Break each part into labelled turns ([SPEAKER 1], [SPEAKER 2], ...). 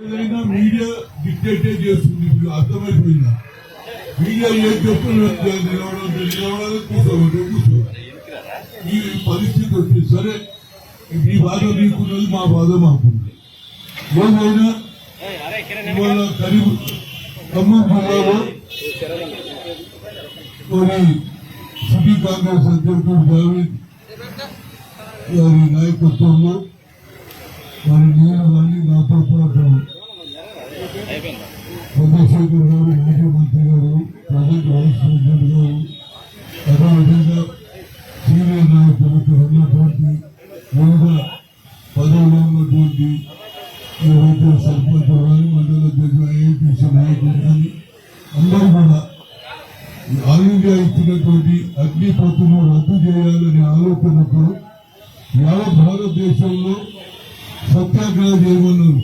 [SPEAKER 1] ఏదైనా మీడియా డిక్టేటే చేస్తుంది ఇప్పుడు అర్థమైపోయిందా? మీడియా ఏం చెప్తున్నారు నిలవడం నిలవడం కూర్చోబెట్టు కూర్చోవాలి ఈ పరిస్థితి వచ్చింది. సరే మీ బాధ మీకున్నది మా బాధ మాకుంది ఏమైనా ఇవాళ కరీం ఖమ్మం జిల్లాలో మరి సిటీ కాంగ్రెస్ అధ్యక్షుడు జావేద్ గారి నాయకత్వంలో మరి సీనియర్ ఉన్నటువంటి వివిధ పదవులు ఉన్నటువంటి ఏవైతే సర్పంచ్ కానీ మండల ఏపీసీ నాయకులు కానీ అందరూ కూడా ఈ ఆల్ ఇండియా ఇచ్చినటువంటి అగ్నిపత్రులు రద్దు చేయాలనే ఆలోచనతో యావత్ భారతదేశంలో సత్యాగ్రహం చేయమన్నారు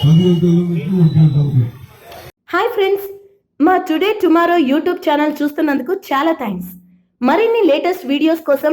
[SPEAKER 1] పది నుంచి ఒంటి
[SPEAKER 2] హాయ్ ఫ్రెండ్స్ మా టుడే టుమారో యూట్యూబ్ ఛానల్ చూస్తున్నందుకు చాలా థ్యాంక్స్ మరిన్ని లేటెస్ట్ వీడియోస్ కోసం